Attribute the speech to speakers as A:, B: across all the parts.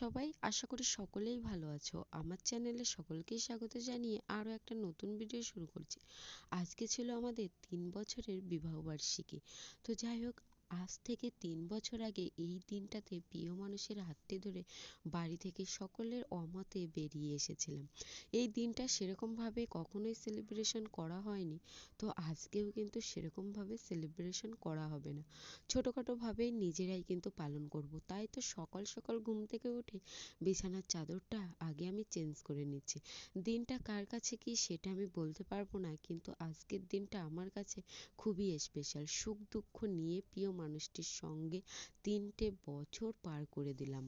A: সবাই, আশা করি সকলেই ভালো আছো। আমার চ্যানেলে সকলকেই স্বাগত জানিয়ে আরও একটা নতুন ভিডিও শুরু করছি। আজকে ছিল আমাদের তিন বছরের বিবাহবার্ষিকী তো যাই হোক আজ থেকে তিন বছর আগে এই দিনটাতে প্রিয় মানুষের হাতটি ধরে বাড়ি থেকে সকলের অমতে বেরিয়ে এসেছিলাম। এই দিনটা সেরকমভাবে কখনোই সেলিব্রেশন করা হয়নি, তো আজকেও কিন্তু সেরকমভাবে সেলিব্রেশন করা হবে না। ছোটোখাটোভাবেই নিজেরাই কিন্তু পালন করব, তাই তো সকাল সকাল ঘুম থেকে উঠে বিছানার চাদরটা আগে আমি চেঞ্জ করে নিচ্ছি। দিনটা কার কাছে কি সেটা আমি বলতে পারব না, কিন্তু আজকের দিনটা আমার কাছে খুবই স্পেশাল সুখ দুঃখ নিয়ে প্রিয় মানুষটির সঙ্গে তিনটে বছর পার করে দিলাম।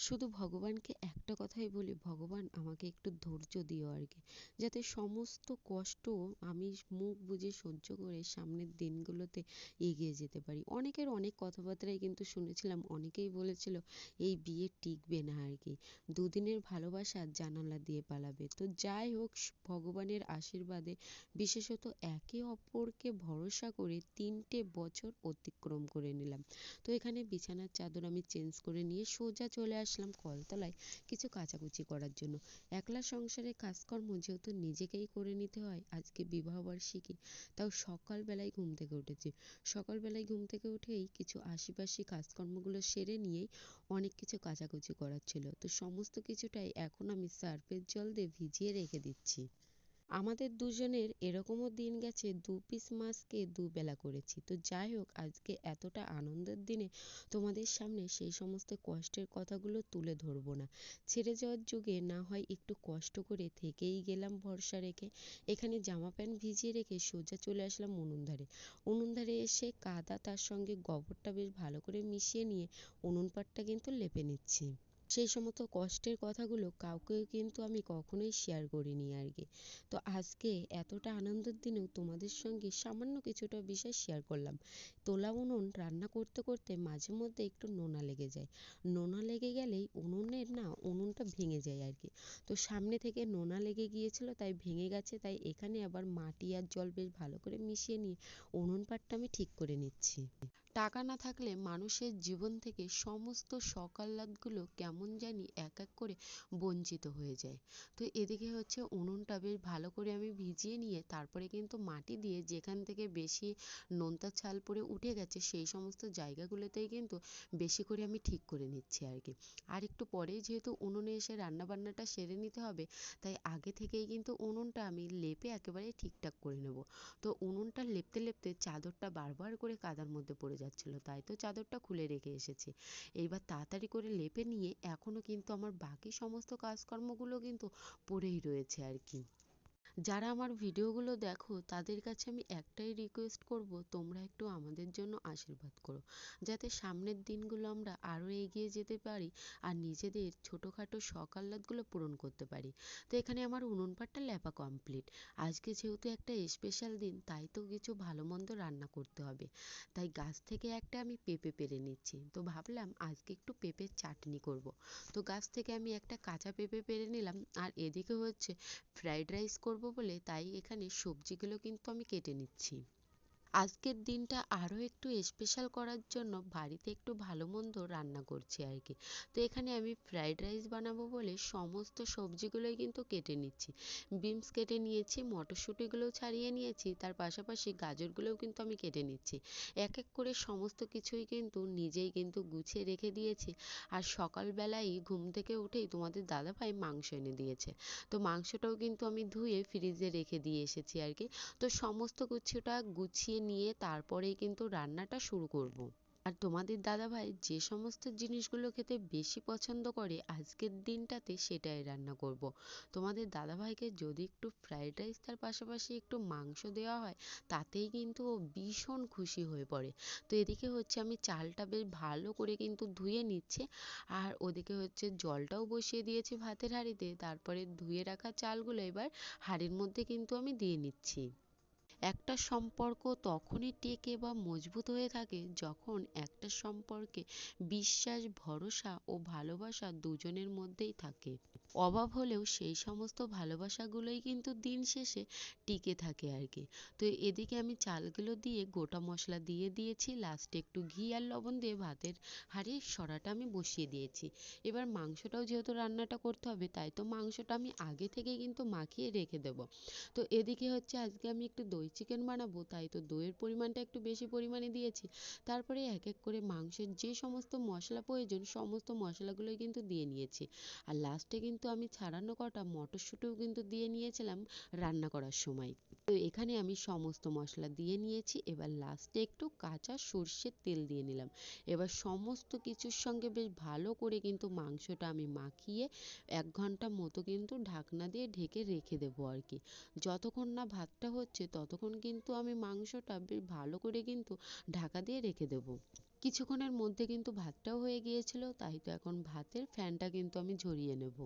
A: শুধু ভগবানকে একটা কথাই বলি, ভগবান আমাকে একটু ধৈর্য দিও আর কি। যাতে সমস্ত কষ্ট আমি মুখ বুজে সহ্য করে সামনের দিনগুলোতে এগিয়ে যেতে পারি। অনেকের অনেক কথাবার্তাই কিন্তু শুনেছিলাম, অনেকেই বলেছিল, এই বিয়ে টিকবে না আর কি। দুদিনের ভালোবাসা জানালা দিয়ে পালাবে। তো যাই হোক, ভগবানের আশীর্বাদে বিশেষত একে অপরকে ভরসা করে তিনটে বছর অতিক্রম করে নিলাম। তো এখানে বিছানার চাদর আমি চেঞ্জ করে নিয়ে সোজা চলে আসলাম কলতলায় কিছু কাচাকুচি করার জন্য। একলা সংসারে কাজকর্ম যেহেতু নিজেকেই করে নিতে হয়, আজকে বিবাহবার্ষিকী তাও সকালবেলায় ঘুম থেকে উঠেছি। সকালবেলায় ঘুম থেকে উঠেই কিছু আশিপাশি কাজকর্মগুলো সেরে নিয়েই অনেক কিছু কাচাকুচি করার ছিল। তো সমস্ত কিছুটাই এখন আমি সার্ফের জল দিয়ে ভিজিয়ে রেখে দিচ্ছি। আমাদের দুজনের এরকমও দিন গেছে, দু পিস মাছকে দুবেলা করেছি। তো যাই হোক, আজকে এতটা আনন্দের দিনে তোমাদের সামনে সেই সমস্ত কষ্টের কথাগুলো তুলে ধরবো না। ছেড়ে যাওয়ার যুগে না হয় একটু কষ্ট করে থেকেই গেলাম ভরসা রেখে। এখানে জামা প্যান্ট ভিজিয়ে রেখে সোজা চলে আসলাম উনুন ধারে উনুন ধারে এসে কাদা তার সঙ্গে গোবরটা বেশ ভালো করে মিশিয়ে নিয়ে উনুন পাটটা কিন্তু লেপে নিচ্ছি। সেই সমস্ত কষ্টের কথাগুলো কাউকে কিন্তু আমি কখনোই শেয়ার করিনি আর কি। তো আজকে এতটা আনন্দের দিনেও তোমাদের সঙ্গে সামান্য কিছুটা বিষয় শেয়ার করলাম। তোলা উনুন রান্না করতে করতে মাঝে মধ্যে একটু নোনা লেগে যায়। নোনা লেগে গেলেই উনুনের না উনুনটা ভেঙে যায় আর কি। তো সামনে থেকে নোনা লেগে গিয়েছিল তাই ভেঙে গেছে তাই এখানে আবার মাটি আর জল বেশ ভালো করে মিশিয়ে নিয়ে উনুন পাটটা আমি ঠিক করে নিচ্ছি। টাকা না থাকলে মানুষের জীবন থেকে সমস্ত সকাল্লাদগুলো কেমন জানি এক এক করে বঞ্চিত হয়ে যায়। তো এদিকে হচ্ছে উনুনটা বেশ ভালো করে আমি ভিজিয়ে নিয়ে তারপরে কিন্তু মাটি দিয়ে যেখান থেকে বেশি নোনতা ছাল পড়ে উঠে গেছে সেই সমস্ত জায়গাগুলোতেই কিন্তু বেশি করে আমি ঠিক করে নিচ্ছি আর কি। আর একটু পরেই যেহেতু উনুনে এসে রান্নাবান্নাটা সেরে নিতে হবে, তাই আগে থেকেই কিন্তু উনুনটা আমি লেপে একেবারে ঠিকঠাক করে নেব। তো উনুনটা লেপতে লেপতে চাদরটা বারবার করে কাদার মধ্যে পড়ে যাচ্ছিল, তাই তো চাদরটা খুলে রেখে এসেছি। এইবার তাড়াতাড়ি করে লেপে নিয়ে এখনও কিন্তু আমার বাকি সমস্ত কাজকর্মগুলো কিন্তু পড়েই রয়েছে আর কি। যারা আমার ভিডিওগুলো দেখো, তাদের কাছে আমি একটাই রিকোয়েস্ট করব, তোমরা একটু আমাদের জন্য আশীর্বাদ করো। যাতে সামনের দিনগুলো আমরা আরও এগিয়ে যেতে পারি আর নিজেদের ছোটোখাটো শখ আহ্লাদগুলো পূরণ করতে পারি। তো এখানে আমার উনুন পাটটা লেপা কমপ্লিট আজকে যেহেতু একটা স্পেশাল দিন, তাই তো কিছু ভালো মন্দ রান্না করতে হবে। তাই গাছ থেকে একটা আমি পেঁপে পেরে নিচ্ছি। তো ভাবলাম আজকে একটু পেঁপের চাটনি করব। তো গাছ থেকে আমি একটা কাঁচা পেঁপে পেরে নিলাম, আর এদিকে হচ্ছে ফ্রাইড রাইস করব বলে তাই এখানে সবজিগুলো কিন্তু আমি কেটে নিচ্ছি। আজকের দিনটা আরও একটু স্পেশাল করার জন্য বাড়িতে একটু ভালো মন্দ রান্না করছি আর কি। তো এখানে আমি ফ্রাইড রাইস বানাবো বলে সমস্ত সবজিগুলোই কিন্তু কেটে নিচ্ছি। বিনস কেটে নিয়েছি মটরশুঁটিগুলোও ছাড়িয়ে নিয়েছি, তার পাশাপাশি গাজরগুলোও কিন্তু আমি কেটে নিচ্ছি। এক এক করে সমস্ত কিছুই কিন্তু নিজেই কিন্তু গুছিয়ে রেখে দিয়েছি। আর সকালবেলায় ঘুম থেকে উঠেই তোমাদের দাদাভাই মাংস এনে দিয়েছে। তো মাংসটাও কিন্তু আমি ধুয়ে ফ্রিজে রেখে দিয়ে এসেছি আর কি। তো সমস্ত কিছুটা গুছিয়ে নিয়ে তারপরেই কিন্তু রান্নাটা শুরু করব। আর তোমাদের দাদাভাই যে সমস্ত জিনিসগুলো খেতে বেশি পছন্দ করে, আজকের দিনটাতে সেটাই রান্না করব। তোমাদের দাদাভাইকে যদি একটু ফ্রাইড রাইস তার পাশাপাশি একটু মাংস দেওয়া হয়, তাতেই কিন্তু ও ভীষণ খুশি হয়ে পড়ে তো এদিকে হচ্ছে আমি চালটা বেশ ভালো করে কিন্তু ধুয়ে নিচ্ছে, আর ওদিকে হচ্ছে জলটাও বসিয়ে দিয়েছি ভাতের হাঁড়িতে তারপরে ধুয়ে রাখা চালগুলো এবার হাঁড়ির মধ্যে কিন্তু আমি দিয়ে নিচ্ছি একটা সম্পর্ক তখনই টেকে বা মজবুত হয়ে থাকে যখন একটা সম্পর্কে বিশ্বাস, ভরসা ও ভালোবাসা দুজনের মধ্যেই থাকে। অভাব হলেও সেই সমস্ত ভালোবাসাগুলোই কিন্তু দিন শেষে টিকে থাকে আর কি। তো এদিকে আমি চালগুলো দিয়ে গোটা মশলা দিয়ে দিয়েছি লাস্টে একটু ঘি আর লবণ দিয়ে ভাতের হাঁড়ির সরাটা আমি বসিয়ে দিয়েছি। এবার মাংসটাও যেহেতু রান্নাটা করতে হবে, তাই তো মাংসটা আমি আগে থেকে কিন্তু মাখিয়ে রেখে দেবো। তো এদিকে হচ্ছে আজকে আমি একটু দই চিকেন বানাবো, তাই তো দইয়ের পরিমাণটা একটু বেশি পরিমাণে দিয়েছি। তারপরে এক এক করে মাংসের যে সমস্ত মশলা প্রয়োজন, সমস্ত মশলাগুলোই কিন্তু দিয়ে নিয়েছি। আর লাস্টে কিন্তু আমি ছাড়ানো কটা মটরশুঁটিও কিন্তু দিয়ে নিয়েছিলাম রান্না করার সময়। তো এখানে আমি সমস্ত মশলা দিয়ে নিয়েছি, এবার লাস্টে একটু কাঁচা সর্ষের তেল দিয়ে নিলাম। এবার সমস্ত কিছুর সঙ্গে বেশ ভালো করে কিন্তু মাংসটা আমি মাখিয়ে এক ঘণ্টা মতো কিন্তু ঢাকনা দিয়ে ঢেকে রেখে দেবো আর কি। যতক্ষণ না ভাতটা হচ্ছে, ততক্ষণ কিন্তু আমি মাংসটা বেশ ভালো করে কিন্তু ঢাকা দিয়ে রেখে দেবো। কিছুক্ষণের মধ্যে কিন্তু ভাতটাও হয়ে গিয়েছিল, তাই তো এখন ভাতের ফ্যানটা কিন্তু আমি ঝরিয়ে নেব।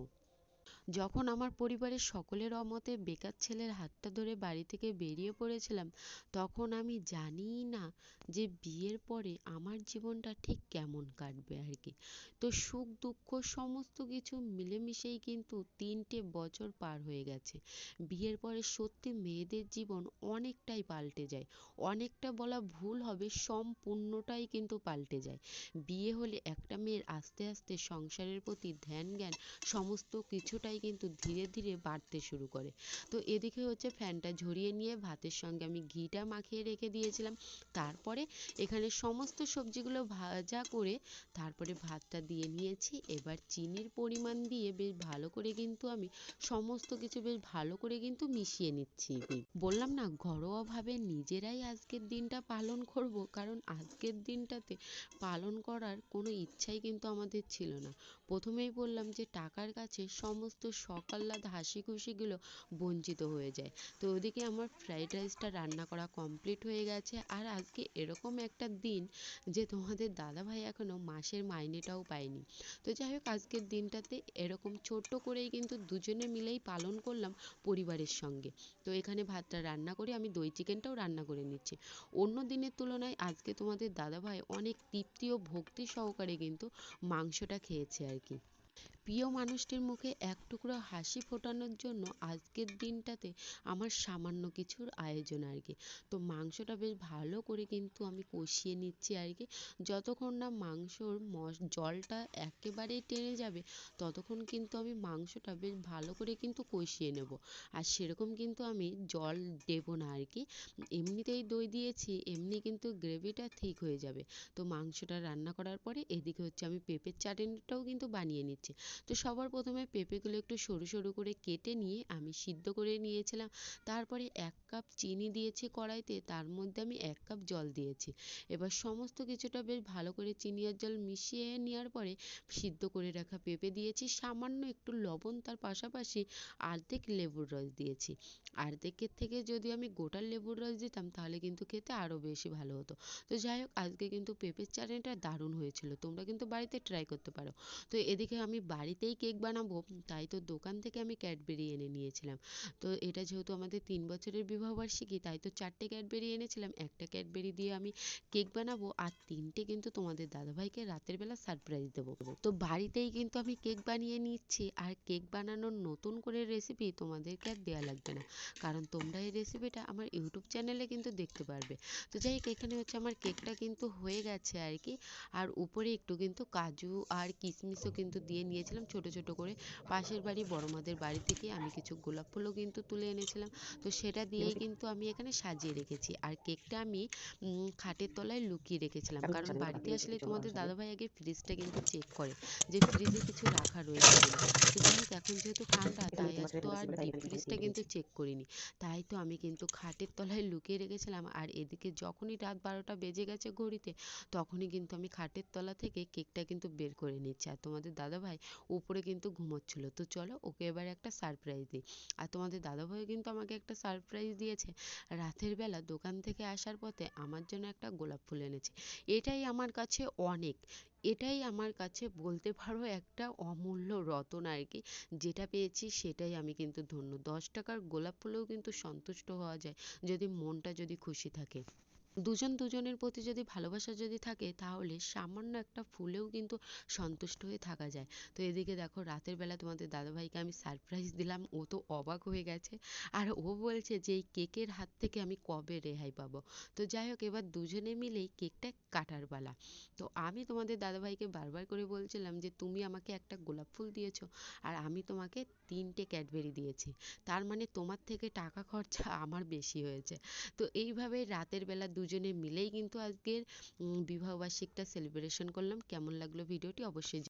A: যখন আমার পরিবারের সকলের অমতে বেকার ছেলের হাতটা ধরে বাড়ি থেকে বেরিয়ে পড়েছিলাম, তখন আমি জানিই না যে বিয়ের পরে আমার জীবনটা ঠিক কেমন কাটবে আর কি। তো সুখ, দুঃখ, সমস্ত কিছু মিলেমিশেই কিন্তু তিনটে বছর পার হয়ে গেছে। বিয়ের পরে সত্যি মেয়েদের জীবন অনেকটাই পাল্টে যায়। অনেকটা বলা ভুল হবে, সম্পূর্ণটাই কিন্তু পাল্টে যায়। বিয়ে হলে একটা মেয়ের আস্তে আস্তে সংসারের প্রতি ধ্যান, জ্ঞান, সমস্ত কিছুটাই কিন্তু ধীরে ধীরে বাড়তে শুরু করে। তো এদিকে হচ্ছে ফ্যানটা ঝরিয়ে নিয়ে ভাতের সঙ্গে আমি ঘিটা মাখিয়ে রেখে দিয়েছিলাম। তারপরে এখানে সমস্ত সবজিগুলো ভাজা করে তারপরে ভাতটা দিয়ে নিয়েছি। এবার চিনির পরিমাণ দিয়ে বেশ ভালো করে কিন্তু আমি সমস্ত কিছু বেশ ভালো করে কিন্তু মিশিয়ে নিচ্ছি। বললাম না, ঘরোয়াভাবে নিজেরাই আজকের দিনটা পালন করব, কারণ আজকের দিনটাতে পালন করার কোনো ইচ্ছাই কিন্তু আমাদের ছিল না। প্রথমেই বললাম যে টাকার কাছে সমস্ত শখ আহ্লাদ হাসি খুশিগুলো বঞ্চিত হয়ে যায়। তো ওদিকে আমার ফ্রাইড রাইসটা রান্না করা কমপ্লিট হয়ে গেছে। আর আজকে এরকম একটা দিন যে তোমাদের দাদাভাই এখনও মাসের মাইনেটাও পায়নি। তো যাই হোক, আজকের দিনটাতে এরকম ছোট্ট করেই কিন্তু দুজনে মিলেই পালন করলাম পরিবারের সঙ্গে। তো এখানে ভাতটা রান্না করে আমি দই চিকেনটাও রান্না করে নিচ্ছি। অন্য দিনের তুলনায় আজকে তোমাদের দাদাভাই অনেক তৃপ্তি ও ভক্তি সহকারে কিন্তু মাংসটা খেয়েছে আর কি। প্রিয় মানুষটির মুখে এক টুকরো হাসি ফোটানোর জন্য আজকের দিনটাতে আমার সামান্য কিছুর আয়োজন আর কি। তো মাংসটা বেশ ভালো করে কিন্তু আমি কষিয়ে নিচ্ছি আর কি। যতক্ষণ না মাংসর মশ জলটা একেবারেই টেনে যাবে, ততক্ষণ কিন্তু আমি মাংসটা বেশ ভালো করে কিন্তু কষিয়ে নেব। আর সেরকম কিন্তু আমি জল দেবো না আর কি। এমনিতেই দই দিয়েছি, এমনি কিন্তু গ্রেভিটা ঠিক হয়ে যাবে। তো মাংসটা রান্না করার পরে এদিকে হচ্ছে আমি পেঁপের চাটনিটাও কিন্তু বানিয়ে নিচ্ছি। তো সবার প্রথমে পেঁপেগুলো একটু সরু সরু করে কেটে নিয়ে আমি সিদ্ধ করে নিয়েছিলাম। তারপরে এক কাপ চিনি দিয়েছি কড়াইতে, তার মধ্যে আমি এক কাপ জল দিয়েছি। এবার সমস্ত কিছুটা বেশ ভালো করে চিনি আর জল মিশিয়ে নেওয়ার পরে সিদ্ধ করে রাখা পেঁপে দিয়েছি। সামান্য একটু লবণ, তার পাশাপাশি অর্ধেক লেবুর রস দিয়েছি। অর্ধেকের থেকে যদি আমি গোটা লেবুর রস দিতাম, তাহলে কিন্তু খেতে আরও বেশি ভালো হতো। তো যাই হোক, আজকে কিন্তু পেঁপের চাটনিটা দারুণ হয়েছিল। তোমরা কিন্তু বাড়িতে ট্রাই করতে পারো। তো এদিকে আমি বাড়িতেই কেক বানাবো, তাই তো দোকান থেকে আমি ক্যাডবেরি এনে নিয়েছিলাম। তো এটা যেহেতু আমাদের তিন বছরের বিবাহবার্ষিকী তাই তো চারটে ক্যাডবেরি এনেছিলাম, একটা ক্যাডবেরি দিয়ে আমি কেক বানাবো আর তিনটে কিন্তু তোমাদের দাদাভাইকে রাতের বেলা সারপ্রাইজ দেবো। তো বাড়িতেই কিন্তু আমি কেক বানিয়ে নিচ্ছি, আর কেক বানানোর নতুন করে রেসিপি তোমাদেরকে আর দেওয়া লাগবে না। কারণ তোমরা এই রেসিপিটা আমার ইউটিউব চ্যানেলে কিন্তু দেখতে পারবে। তো যাই হোক, এখানে হচ্ছে আমার কেকটা কিন্তু হয়ে গেছে আর কি। আর উপরে একটু কিন্তু কাজু আর কিশমিশও কিন্তু দিয়ে নিয়েছিলাম। ছোট ছোট করে। পাশের বাড়ি বড় মাদের বাড়ি থেকে আমি কিছু গোলাপ ফুলও কিন্তু তুলে এনেছিলাম। তো সেটা দিয়েই কিন্তু আমি এখানে সাজিয়ে রেখেছি। আর কেকটা আমি খাটের তলায় লুকিয়ে রেখেছিলাম। কারণ বাড়িতে আসলে তোমাদের দাদাভাই আগে ফ্রিজটা কিন্তু চেক করে যে ফ্রিজে কিছু রাখা রয়েছে তো এখন যেহেতু ঠান্ডা তাই আজ তো আর ডিপ ফ্রিজটা কিন্তু চেক করিনি। তাই তো আমি কিন্তু খাটের তলায় লুকিয়ে রেখেছিলাম। আর এদিকে যখনই রাত বারোটা বেজে গেছে ঘড়িতে তখনই কিন্তু আমি খাটের তলা থেকে কেকটা কিন্তু বের করে নিচ্ছি। আর তোমাদের দাদাভাই উপরে কিন্তু ঘুমোচ্ছিল। তো চলো ওকে এবার একটা সারপ্রাইজ দিই। আর তোমাদের দাদাভাইও কিন্তু আমাকে একটা সারপ্রাইজ দিয়েছে। রাতের বেলা দোকান থেকে আসার পথে আমার জন্য একটা গোলাপ ফুল এনেছে। এটাই আমার কাছে অনেক। এটাই আমার কাছে বলতে পারো একটা অমূল্য রতন আর কি। যেটা পেয়েছি সেটাই আমি কিন্তু ধন্য। দশ টাকার গোলাপ ফুলেও কিন্তু সন্তুষ্ট হওয়া যায়। যদি মনটা যদি খুশি থাকে। দুজন দুজনের প্রতি যদি ভালোবাসা যদি থাকে, তাহলে সামান্য একটা ফুলেও কিন্তু সন্তুষ্ট হয়ে থাকা যায়। তো এদিকে দেখো, রাতের বেলা তোমাদের দাদাভাইকে আমি সারপ্রাইজ দিলাম, ও তো অবাক হয়ে গেছে। আর ও বলছে যে, এই কেকের হাত থেকে আমি কবে রেহাই পাবো? তো যাই হোক, এবার দুজনে মিলেই কেকটা কাটার পালা। তো আমি তোমাদের দাদাভাইকে বারবার করে বলছিলাম যে, তুমি আমাকে একটা গোলাপ ফুল দিয়েছ আর আমি তোমাকে তিনটে ক্যাডবেরি দিয়েছি। তার মানে তোমার থেকে টাকা খরচা আমার বেশি হয়েছে। তো এইভাবে রাতের বেলা দুজনে মিলেই কিন্তু আজকের বিবাহবার্ষিকটা সেলিব্রেশন করলাম। কেমন লাগল ভিডিওটি অবশ্যই